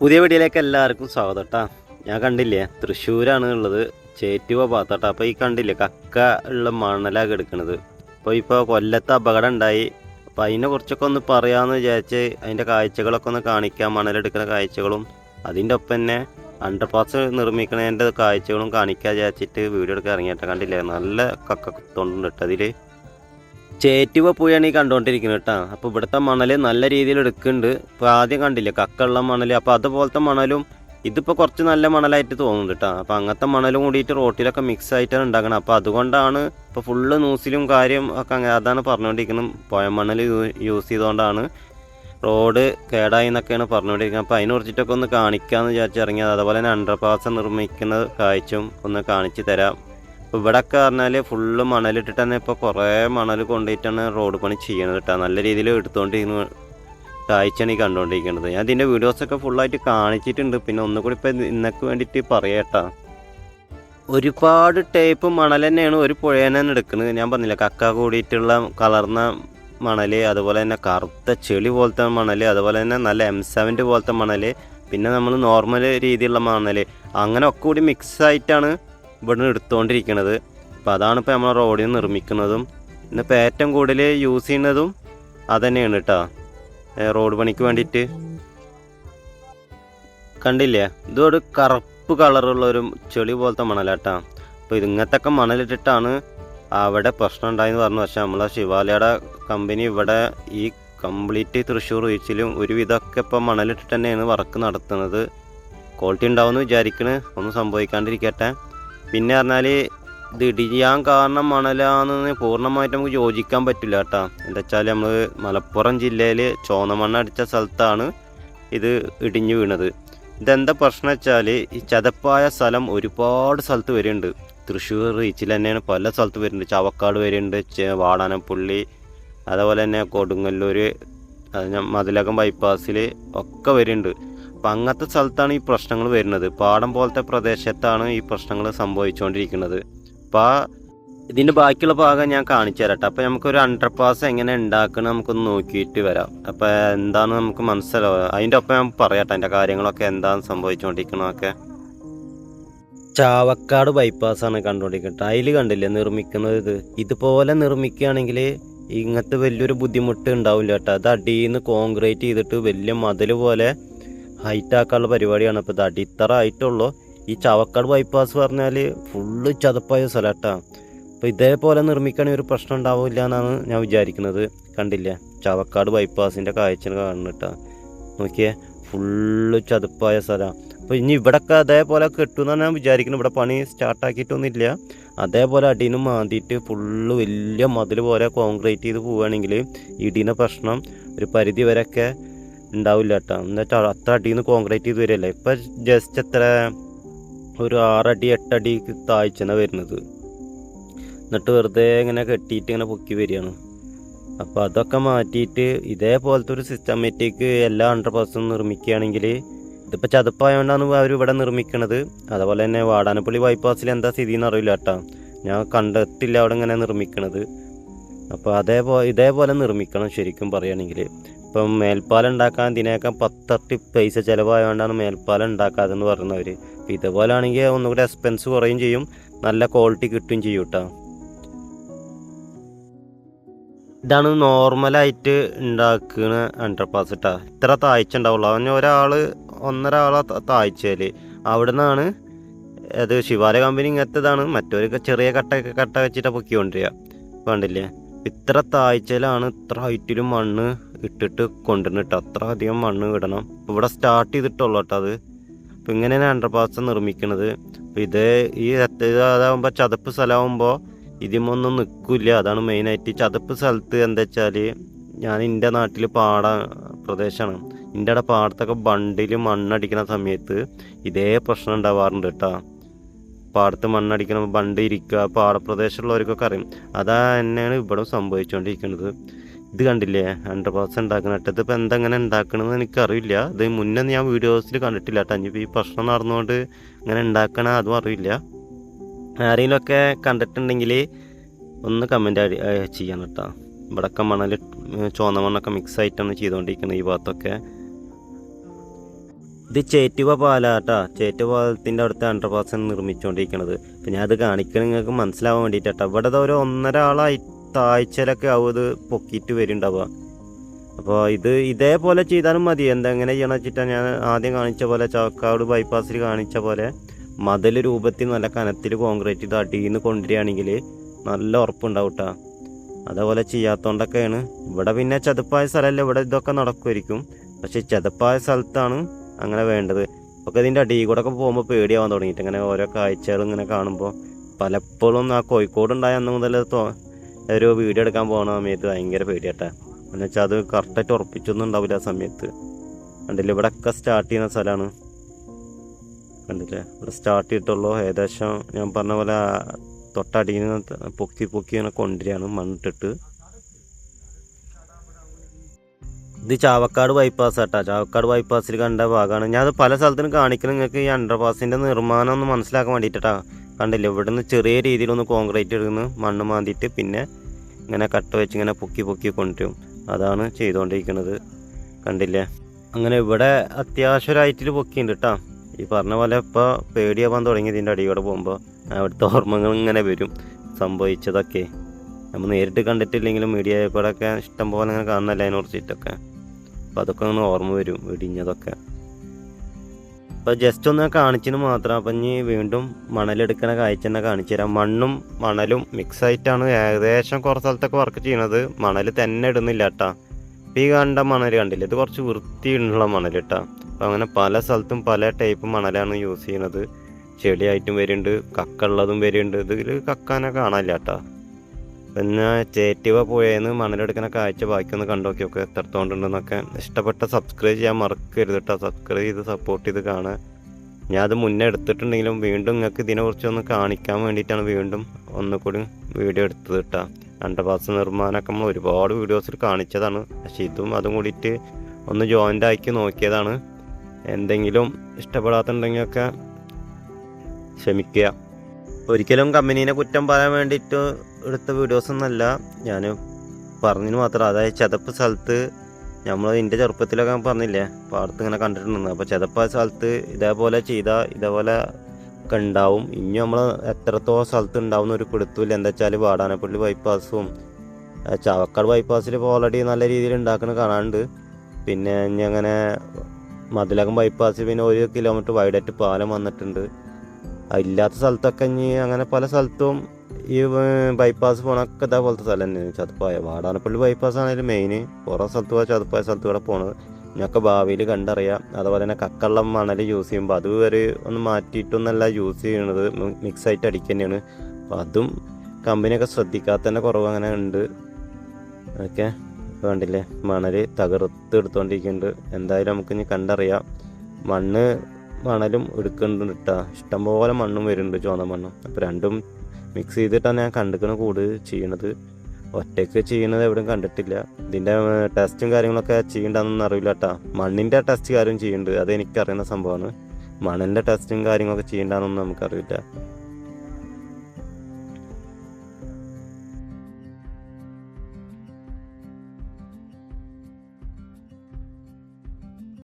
പുതിയ വീഡിയോയിലേക്ക് എല്ലാവർക്കും സ്വാഗതം കേട്ടാ ഞാൻ കണ്ടില്ലേ തൃശ്ശൂരാണ് ഉള്ളത് ചേറ്റുവ ഭാഗത്തോട്ടാ. അപ്പോൾ ഈ കണ്ടില്ലേ കക്ക ഉള്ള മണലാണ് എടുക്കുന്നത് അപ്പോൾ ഇപ്പോൾ കൊല്ലത്ത് അപകടം ഉണ്ടായി അപ്പോൾ അതിനെ കുറിച്ചൊക്കെ ഒന്ന് പറയാമെന്ന് വിചാരിച്ച് അതിന്റെ കാഴ്ചകളൊക്കെ ഒന്ന് കാണിക്കാം മണലെടുക്കുന്ന കാഴ്ചകളും. അതിന്റെ ഒപ്പം തന്നെ അണ്ടർ പാസ് നിർമ്മിക്കുന്നതിന്റെ കാഴ്ചകളും കാണിക്കാൻ വിചാരിച്ചിട്ട് വീഡിയോ എടുക്കാൻ ഇറങ്ങിയിട്ടാണ് കണ്ടില്ലേ നല്ല കക്ക തൊണ്ടുണ്ട് അതിൽ ചേറ്റുവ പുഴയാണ് ഈ കണ്ടുകൊണ്ടിരിക്കുന്നത് കേട്ടോ. അപ്പോൾ ഇവിടുത്തെ മണൽ നല്ല രീതിയിൽ എടുക്കുന്നുണ്ട്. ഇപ്പോൾ ആദ്യം കണ്ടില്ല കക്കുള്ള മണൽ അപ്പോൾ അതുപോലത്തെ മണലും ഇതിപ്പോ കുറച്ച് നല്ല മണലായിട്ട് തോന്നുന്നുണ്ട് കേട്ടോ. അപ്പോൾ അങ്ങനത്തെ മണലും കൂടിയിട്ട് റോട്ടിലൊക്കെ മിക്സ് ആയിട്ടാണ് ഉണ്ടാക്കണം. അപ്പോൾ അതുകൊണ്ടാണ് ഇപ്പോൾ ഫുള്ള് ന്യൂസിലും കാര്യം ഒക്കെ അങ്ങനെ അതാണ് പറഞ്ഞുകൊണ്ടിരിക്കുന്നത്. പുഴ മണൽ യൂസ് ചെയ്തുകൊണ്ടാണ് റോഡ് കേടായി എന്നൊക്കെയാണ് പറഞ്ഞുകൊണ്ടിരിക്കുന്നത്. അപ്പോൾ അതിനെ കുറിച്ചിട്ടൊക്കെ ഒന്ന് കാണിക്കാമെന്ന് വിചാരിച്ചിറങ്ങിയത് അതുപോലെ തന്നെ അണ്ടർപാസ് നിർമ്മിക്കുന്ന കാഴ്ചയും ഒന്ന് കാണിച്ചു തരാം. ഇപ്പോൾ ഇവിടെയൊക്കെ പറഞ്ഞാൽ ഫുള്ള് മണലിട്ടിട്ട് തന്നെ ഇപ്പോൾ കുറേ മണൽ കൊണ്ടുപോയിട്ടാണ് റോഡ് പണി ചെയ്യണത് കേട്ടോ നല്ല രീതിയിൽ എടുത്തുകൊണ്ടിരിക്കുന്നു കാഴ്ചയാണ് ഈ കണ്ടുകൊണ്ടിരിക്കുന്നത് ഞാൻ ഇതിന്റെ വീഡിയോസൊക്കെ ഫുള്ളായിട്ട് കാണിച്ചിട്ടുണ്ട്. പിന്നെ ഒന്നുകൂടി ഇപ്പോൾ ഇന്നക്ക് വേണ്ടിയിട്ട് പറയട്ടോ. ഒരുപാട് ടൈപ്പ് മണൽ തന്നെയാണ് ഒരു പുഴ തന്നെ എടുക്കുന്നത് ഞാൻ പറഞ്ഞില്ല കക്ക കൂടിയിട്ടുള്ള കളർന്ന മണൽ അതുപോലെ തന്നെ കറുത്ത ചെളി പോലത്തെ മണൽ അതുപോലെ തന്നെ നല്ല എം സെവന്റ് പോലത്തെ മണൽ പിന്നെ നമ്മൾ നോർമൽ രീതിയിലുള്ള മണൽ അങ്ങനെ ഒക്കെ കൂടി മിക്സ് ആയിട്ടാണ് ഇവിടുന്ന് എടുത്തുകൊണ്ടിരിക്കുന്നത് അപ്പോൾ അതാണ് ഇപ്പോൾ നമ്മൾ റോഡിൽ നിർമ്മിക്കുന്നതും ഇന്നിപ്പോൾ ഏറ്റവും കൂടുതൽ യൂസ് ചെയ്യുന്നതും അതന്നെയാണ് കേട്ടോ റോഡ് പണിക്ക് വേണ്ടിയിട്ട്. കണ്ടില്ലേ? ഇതൊരു കറുപ്പ് കളറുള്ള ഒരു ചെളി പോലത്തെ മണലാട്ടാ അപ്പോൾ ഇതിങ്ങത്തൊക്കെ മണലിട്ടിട്ടാണ് അവിടെ പ്രശ്നം ഉണ്ടായെന്ന് പറഞ്ഞു. പക്ഷേ നമ്മളെ ശിവാലയുടെ കമ്പനി ഇവിടെ ഈ കംപ്ലീറ്റ് തൃശ്ശൂർ റീച്ചിലും ഒരുവിധമൊക്കെ ഇപ്പോൾ മണലിട്ടിട്ട് തന്നെയാണ് വർക്ക് നടത്തുന്നത്. ക്വാളിറ്റി ഉണ്ടാവുമെന്ന് വിചാരിക്കണ്. ഒന്നും സംഭവിക്കാണ്ടിരിക്കട്ടെ. പിന്നെ പറഞ്ഞാൽ ഇത് ഇടിയാൻ കാരണം മണലാണെന്ന് പൂർണമായിട്ട് നമുക്ക് യോജിക്കാൻ പറ്റില്ല കേട്ടോ. എന്താ വെച്ചാൽ നമ്മൾ മലപ്പുറം ജില്ലയിൽ ചോന്ന മണ്ണടിച്ച സ്ഥലത്താണ് ഇത് ഇടിഞ്ഞു വീണത്. ഇതെന്താ പ്രശ്നം വെച്ചാൽ ഈ ചതപ്പായ സ്ഥലം ഒരുപാട് സ്ഥലത്ത് വരുന്നുണ്ട് തൃശ്ശൂർ റീച്ചിൽ തന്നെയാണ് പല സ്ഥലത്ത് വരുന്നുണ്ട് ചവക്കാട് വരുന്നുണ്ട് വാടാനപ്പുള്ളി അതേപോലെ തന്നെ കൊടുങ്ങല്ലൂർ മതിലകം ബൈപ്പാസിൽ ഒക്കെ വരുന്നുണ്ട് അപ്പം അങ്ങനത്തെ സ്ഥലത്താണ് ഈ പ്രശ്നങ്ങൾ വരുന്നത്. പാടം പോലത്തെ പ്രദേശത്താണ് ഈ പ്രശ്നങ്ങൾ സംഭവിച്ചുകൊണ്ടിരിക്കുന്നത്. അപ്പോൾ ആ ഇതിന്റെ ബാക്കിയുള്ള ഭാഗം ഞാൻ കാണിച്ചു തരട്ടെ. അപ്പോൾ നമുക്കൊരു അണ്ടർപാസ് എങ്ങനെ ഉണ്ടാക്കണം നമുക്കൊന്ന് നോക്കിയിട്ട് വരാം. അപ്പോൾ എന്താണ് നമുക്ക് മനസ്സിലാവുക അതിന്റെ ഒപ്പം ഞാൻ പറയട്ടെ അതിന്റെ കാര്യങ്ങളൊക്കെ എന്താണ് സംഭവിച്ചുകൊണ്ടിരിക്കണതൊക്കെ. ചാവക്കാട് ബൈപ്പാസാണ് കണ്ടുകൊണ്ടിരിക്കുന്നത്. അതിൽ കണ്ടില്ലേ? നിർമ്മിക്കുന്നത് ഇത്. ഇതുപോലെ നിർമ്മിക്കുകയാണെങ്കിൽ ഇങ്ങനത്തെ വലിയൊരു ബുദ്ധിമുട്ട് ഉണ്ടാവില്ല കേട്ടോ. അത് അടിയിൽ നിന്ന് കോൺക്രീറ്റ് ചെയ്തിട്ട് വലിയ മതിൽ പോലെ ഹൈറ്റ് ആക്കാനുള്ള പരിപാടിയാണ് അപ്പോൾ ഇത് അടിത്തറ ആയിട്ടുള്ളൂ. ഈ ചവക്കാട് ബൈപ്പാസ് പറഞ്ഞാൽ ഫുള്ള് ചതപ്പായ സ്ഥലം കേട്ടോ അപ്പോൾ ഇതേപോലെ നിർമ്മിക്കുകയാണെങ്കിൽ ഒരു പ്രശ്നം ഉണ്ടാവില്ല എന്നാണ് ഞാൻ വിചാരിക്കുന്നത്. കണ്ടില്ലേ? ചവക്കാട് ബൈപ്പാസിന്റെ കാഴ്ച കാണുന്നിട്ടാ നോക്കിയേ ഫുള്ള് ചതുപ്പായ സ്ഥലമാണ് അപ്പോൾ ഇനി ഇവിടൊക്കെ അതേപോലെ കെട്ടുമെന്നാണ് ഞാൻ വിചാരിക്കുന്നത്. ഇവിടെ പണി സ്റ്റാർട്ടാക്കിയിട്ടൊന്നുമില്ല അതേപോലെ അടീന്ന് മാന്തിയിട്ട് ഫുള്ള് വലിയ മതിൽ പോലെ കോൺക്രീറ്റ് ചെയ്ത് പോവുകയാണെങ്കിൽ ഇടീന്റെ പ്രശ്നം ഒരു പരിധി വരെയൊക്കെ ഉണ്ടാവില്ല കേട്ടോ എന്ന് വെച്ചാൽ അത്ര അടിയിൽ നിന്ന് കോൺക്രീറ്റ് ചെയ്ത് വരികയല്ലേ ഇപ്പം ജസ്റ്റ് എത്ര? ഒരു ആറടി എട്ടടി താഴ്ചന വരുന്നത്. എന്നിട്ട് വെറുതെ ഇങ്ങനെ കെട്ടിയിട്ട് ഇങ്ങനെ പൊക്കി വരികയാണ്. അപ്പോൾ അതൊക്കെ മാറ്റിയിട്ട് ഇതേപോലത്തെ ഒരു സിസ്റ്റമാറ്റിക് എല്ലാ ഹൺഡ്രഡ് പെർസെന്റ് നിർമ്മിക്കുകയാണെങ്കിൽ ഇതിപ്പോൾ ചതുപ്പായതുകൊണ്ടാണ് അവർ ഇവിടെ നിർമ്മിക്കണത്. അതുപോലെ തന്നെ വാടാനപ്പള്ളി ബൈപ്പാസിൽ എന്താ സ്ഥിതി എന്ന് അറിയില്ല കേട്ടോ ഞാൻ കണ്ടെത്തില്ല അവിടെ ഇങ്ങനെ നിർമ്മിക്കണത്. അപ്പോൾ അതേപോലെ ഇതേപോലെ നിർമ്മിക്കണം ശരിക്കും പറയുകയാണെങ്കിൽ. ഇപ്പം മേൽപ്പാലം ഉണ്ടാക്കാൻ ഇതിനേക്കാൾ പത്തട്ടി പൈസ ചിലവായതുകൊണ്ടാണ് മേൽപ്പാലം ഉണ്ടാക്കാതെന്ന് പറയുന്നവർ അപ്പോൾ ഇതുപോലെ ആണെങ്കിൽ ഒന്നുകൂടി എക്സ്പെൻസ് കുറയും ചെയ്യും. നല്ല ക്വാളിറ്റി കിട്ടുകയും ചെയ്യും കേട്ടോ ഇതാണ് നോർമലായിട്ട് ഉണ്ടാക്കുന്ന അണ്ടർപാസ് കേട്ടോ ഇത്ര താഴ്ച ഉണ്ടാവുള്ളൂ. അവന് ഒരാൾ ഒന്നര ആളെ താഴ്ചയിൽ അവിടെ നിന്നാണ് അത് ശിവാലയ കമ്പനി ഇങ്ങനത്തേതാണ് മറ്റൊരു ചെറിയ കട്ട കട്ട വെച്ചിട്ട് പൊക്കിക്കൊണ്ടിരിക്കുക കണ്ടില്ലേ? ഇത്ര താഴ്ചയിലാണ് ഇത്ര ഹൈറ്റിലും മണ്ണ് ഇട്ടിട്ട് കേട്ടോ അത്ര അധികം മണ്ണ് ഇടണം. ഇവിടെ സ്റ്റാർട്ട് ചെയ്തിട്ടുള്ളൂ കേട്ടോ അത്. അപ്പോൾ ഇങ്ങനെയാണ് അണ്ടർപാസ് നിർമ്മിക്കുന്നത് അപ്പോൾ ഇത് ഈ അതാകുമ്പോൾ ചതപ്പ് സ്ഥലമാകുമ്പോൾ ഇതിമൊന്നും നിൽക്കില്ല. അതാണ് മെയിനായിട്ട് ചതപ്പ് സ്ഥലത്ത് എന്താ വെച്ചാൽ ഞാൻ എന്റെ നാട്ടിൽ പാട പ്രദേശമാണ് എന്റെ അവിടെ പാടത്തൊക്കെ ബണ്ടിൽ മണ്ണടിക്കുന്ന സമയത്ത് ഇതേ പ്രശ്നം ഉണ്ടാവാറുണ്ട് കേട്ടോ. പാടത്ത് മണ്ണടിക്കണം ബണ്ട് ഇരിക്കുക പാടപ്രദേശമുള്ളവർക്കൊക്കെ അറിയും. അതാ തന്നെയാണ് ഇവിടെ സംഭവിച്ചുകൊണ്ടിരിക്കുന്നത് ഇത് കണ്ടില്ലേ? ഹൺഡ്രഡ് പേഴ്സന്റ് ഉണ്ടാക്കണം കേട്ടോ ഇതിപ്പോൾ എന്തെങ്ങനെ ഉണ്ടാക്കണമെന്ന് എനിക്കറിയില്ല. ഇത് മുന്നേ ഞാൻ വീഡിയോസിൽ കണ്ടിട്ടില്ല കേട്ടോ ഇനിയിപ്പോൾ ഈ പ്രശ്നം നടന്നുകൊണ്ട് ഇങ്ങനെ ഉണ്ടാക്കണ അതും അറിയില്ല. ആരെങ്കിലുമൊക്കെ കണ്ടിട്ടുണ്ടെങ്കിൽ ഒന്ന് കമന്റ് ചെയ്യണം കേട്ടോ ഇവിടെയൊക്കെ മണൽ ചുവന്ന മണ്ണൊക്കെ മിക്സ് ആയിട്ടാണ് ചെയ്തുകൊണ്ടിരിക്കുന്നത് ഈ ഭാഗത്തൊക്കെ. ഇത് ചേറ്റുവ പാലാട്ടാ ചേറ്റുവ പാലത്തിന്റെ അടുത്ത് അണ്ടർപാസ് നിർമ്മിച്ചുകൊണ്ടിരിക്കുന്നത് പിന്നെ അത് കാണിക്കണം നിങ്ങൾക്ക് മനസ്സിലാവാൻ കേട്ടോ ഇവിടെ ഒരു ഒന്നര ആളായി താഴ്ചയിലൊക്കെ ആവും ഇത് പൊക്കിയിട്ട് വരുന്നുണ്ടാവുക അപ്പോൾ ഇത് ഇതേപോലെ ചെയ്താലും മതി. എന്തെങ്ങനെ ചെയ്യണം വെച്ചിട്ടാണ് ഞാൻ ആദ്യം കാണിച്ച പോലെ ചാക്കാട് ബൈപ്പാസിൽ കാണിച്ച പോലെ മതിൽ രൂപത്തിൽ നല്ല കനത്തിൽ കോൺക്രീറ്റ് ഇത് അടിയിൽ നിന്ന് കൊണ്ടുവരികയാണെങ്കിൽ നല്ല ഉറപ്പുണ്ടാവും കേട്ടോ അതേപോലെ ചെയ്യാത്തതുകൊണ്ടൊക്കെയാണ് ഇവിടെ പിന്നെ ചതുപ്പായ സ്ഥലമല്ല ഇവിടെ ഇതൊക്കെ നടക്കുമായിരിക്കും. പക്ഷേ ചതുപ്പായ സ്ഥലത്താണ് അങ്ങനെ വേണ്ടത്. ഒക്കെ ഇതിന്റെ അടിയിൽ കൂടെ ഒക്കെ പോകുമ്പോൾ പേടിയാവാൻ തുടങ്ങിയിട്ട്. ഇങ്ങനെ ഓരോ കാഴ്ചകൾ ഇങ്ങനെ കാണുമ്പോൾ പലപ്പോഴും ആ കോഴിക്കോട് ഉണ്ടായ അന്ന് മുതൽ ഒരു വീഡിയോ എടുക്കാൻ പോകുന്ന സമയത്ത് ഭയങ്കര പേടിയാട്ടെ. എന്ന് വെച്ചാൽ അത് കറക്റ്റായിട്ട് ഉറപ്പിച്ചൊന്നും ഉണ്ടാവില്ല ആ സമയത്ത്. കണ്ടില്ല? ഇവിടെ ഒക്കെ സ്റ്റാർട്ട് ചെയ്യുന്ന സ്ഥലമാണ് കണ്ടില്ലേ? ഇവിടെ സ്റ്റാർട്ട് ചെയ്തിട്ടുള്ളൂ. ഏകദേശം ഞാൻ പറഞ്ഞ പോലെ തൊട്ടടിയിൽ നിന്ന് പൊക്കി പൊക്കി ഇങ്ങനെ കൊണ്ടുവരികയാണ് മണ്ണിട്ടിട്ട്. ഇത് ചാവക്കാട് ബൈപ്പാസ് ആട്ടാ. ചാവക്കാട് ബൈപ്പാസിൽ കണ്ട ഭാഗമാണ്. ഞാൻ അത് പല സ്ഥലത്തിനും കാണിക്കണം നിങ്ങൾക്ക് ഈ അണ്ടർപാസിന്റെ നിർമ്മാണം ഒന്ന് മനസ്സിലാക്കാൻ വേണ്ടിയിട്ടാ. കണ്ടില്ല? ഇവിടുന്ന് ചെറിയ രീതിയിലൊന്ന് കോൺക്രീറ്റ് എടുക്കുന്നു മണ്ണ് മാന്തിയിട്ട് പിന്നെ ഇങ്ങനെ കട്ട വെച്ച് ഇങ്ങനെ പൊക്കി പൊക്കി കൊണ്ടുവരും. അതാണ് ചെയ്തുകൊണ്ടിരിക്കുന്നത് കണ്ടില്ലേ? അങ്ങനെ ഇവിടെ അത്യാവശ്യം ഒരു ഹൈറ്റിൽ പൊക്കിയുണ്ട് കേട്ടോ ഈ പറഞ്ഞ പോലെ ഇപ്പോൾ പേടിയാവാൻ തുടങ്ങി ഇതിന്റെ അടിയോടെ പോകുമ്പോൾ അവിടുത്തെ ഓർമ്മകൾ ഇങ്ങനെ വരും. സംഭവിച്ചതൊക്കെ. നമ്മൾ നേരിട്ട് കണ്ടിട്ടില്ലെങ്കിലും മീഡിയ കൂടെ ഒക്കെ ഇഷ്ടം പോലെ അങ്ങനെ കാണുന്നല്ലേ അതിനെ കുറിച്ചിട്ടൊക്കെ. അപ്പോൾ അതൊക്കെ ഒന്ന് ഓർമ്മ വരും ഇടിഞ്ഞതൊക്കെ അപ്പോൾ ജസ്റ്റ് ഒന്ന് കാണിച്ചിന് മാത്രം. അപ്പം ഇനി വീണ്ടും മണലെടുക്കണ കാഴ്ച തന്നെ കാണിച്ചു തരാം. മണ്ണും മണലും മിക്സ് ആയിട്ടാണ് ഏകദേശം കുറച്ച് സ്ഥലത്തൊക്കെ വർക്ക് ചെയ്യണത്. മണൽ തന്നെ ഇടുന്നില്ല കേട്ടാ ഇപ്പം ഈ കണ്ട മണൽ കണ്ടില്ല? ഇത് കുറച്ച് വൃത്തിയുള്ള മണൽ കേട്ടാ അപ്പം അങ്ങനെ പല സ്ഥലത്തും പല ടൈപ്പ് മണലാണ് യൂസ് ചെയ്യുന്നത് ചെളിയായിട്ടും വരുന്നുണ്ട് കക്ക ഉള്ളതും വരുന്നുണ്ട്. ഇതിൽ കക്കാനെ കാണാനില്ല പിന്നെ ചേറ്റുവ പുഴയെന്ന് മണലെടുക്കുന്ന കാഴ്ച ബാക്കിയൊന്ന് കണ്ടോക്കി ഒക്കെ എത്രത്തോണ്ടുണ്ടെന്നൊക്കെ. ഇഷ്ടപ്പെട്ട സബ്സ്ക്രൈബ് ചെയ്യാൻ മറക്കരുത് കേട്ടോ സബ്സ്ക്രൈബ് ചെയ്ത് സപ്പോർട്ട് ചെയ്ത് കാണുക. ഞാൻ അത് മുന്നേ എടുത്തിട്ടുണ്ടെങ്കിലും വീണ്ടും നിങ്ങൾക്ക് ഇതിനെക്കുറിച്ച് ഒന്ന് കാണിക്കാൻ വേണ്ടിയിട്ടാണ് വീണ്ടും ഒന്നുകൂടി വീഡിയോ എടുത്തത് കേട്ടോ അണ്ടർപാസ് നിർമ്മാണമൊക്കെ നമ്മൾ ഒരുപാട് വീഡിയോസിൽ കാണിച്ചതാണ്. പക്ഷേ ഇതും അതും കൂടിയിട്ട് ഒന്ന് ജോയിന്റ് ആക്കി നോക്കിയതാണ്. എന്തെങ്കിലും ഇഷ്ടപ്പെടാത്തുണ്ടെങ്കിലൊക്കെ ക്ഷമിക്കുക. ഒരിക്കലും കമ്പനീനെ കുറ്റം പറയാൻ വേണ്ടിയിട്ട് എടുത്ത വീഡിയോസ് ഒന്നല്ല ഞാൻ പറഞ്ഞതിന് മാത്രം. അതായത് ചതപ്പ് സ്ഥലത്ത് നമ്മൾ എന്റെ ചെറുപ്പത്തിലൊക്കെ പറഞ്ഞില്ലേ? പാടത്ത് ഇങ്ങനെ കണ്ടിട്ടുണ്ടെന്ന്. അപ്പോൾ ചതപ്പ സ്ഥലത്ത് ഇതേപോലെ ചെയ്താൽ ഇതേപോലെ ഒക്കെ ഉണ്ടാവും ഇനി നമ്മൾ എത്രത്തോളം സ്ഥലത്ത് ഉണ്ടാവുന്ന ഒരു പിടുത്തമില്ല എന്താ വെച്ചാൽ വാടാനപ്പള്ളി ബൈപ്പാസും ആ, ചാവക്കാട് ബൈപ്പാസിൽ ഇപ്പോൾ ഓൾറെഡി നല്ല രീതിയിൽ ഉണ്ടാക്കുന്നത് കാണാണ്ട് പിന്നെ ഇനി അങ്ങനെ മതിലകം ബൈപ്പാസിൽ പിന്നെ ഒരു കിലോമീറ്റർ വൈഡായിട്ട് പാലം വന്നിട്ടുണ്ട്. ആ, ഇല്ലാത്ത സ്ഥലത്തൊക്കെ ഇനി അങ്ങനെ പല സ്ഥലത്തും ഈ ബൈപ്പാസ് പോണൊക്കെ ഇതേപോലത്തെ സ്ഥലം തന്നെയാണ് ചതുപ്പായ വാടാനപ്പള്ളി ബൈപ്പാസ് ആണെങ്കിലും മെയിൻ കുറേ സ്ഥലത്ത് ചതുപ്പായ സ്ഥലത്ത് കൂടെ പോണത് ഞൊക്കെ ഭാവിയിൽ കണ്ടറിയാം. അതുപോലെ തന്നെ കക്കള്ളം മണൽ യൂസ് ചെയ്യുമ്പോൾ അത് വരെ ഒന്ന് മാറ്റിയിട്ടൊന്നല്ല യൂസ് ചെയ്യണത്. മിക്സ് ആയിട്ട് അടിക്കുക തന്നെയാണ് അപ്പോൾ അതും കമ്പനിയൊക്കെ ശ്രദ്ധിക്കാത്ത തന്നെ കുറവ് അങ്ങനെ ഉണ്ട് ഓക്കെ? കണ്ടില്ലേ? മണൽ തകർത്ത് എടുത്തുകൊണ്ടിരിക്കുന്നുണ്ട് എന്തായാലും നമുക്ക് ഇനി കണ്ടറിയാം. മണ്ണ് മണലും എടുക്കുന്നുണ്ട് കേട്ടോ ഇഷ്ടംപോലെ മണ്ണും വരുന്നുണ്ട് ചുവന്ന മണ്ണും. അപ്പോൾ രണ്ടും മിക്സ് ചെയ്തിട്ടാണ് ഞാൻ കണ്ടിക്കണ കൂട് ചെയ്യണത്. ഒറ്റയ്ക്ക് ചെയ്യുന്നത് എവിടെയും കണ്ടിട്ടില്ല. ഇതിന്റെ ടെസ്റ്റും കാര്യങ്ങളൊക്കെ ചെയ്യണ്ടെന്നൊന്നും അറിയില്ല കേട്ടോ മണ്ണിന്റെ ടെസ്റ്റ് കാര്യം ചെയ്യുന്നുണ്ട് അത് എനിക്കറിയുന്ന സംഭവമാണ് മണലിന്റെ ടെസ്റ്റും കാര്യങ്ങളൊക്കെ ചെയ്യണ്ടെന്നൊന്നും നമുക്കറിയില്ല.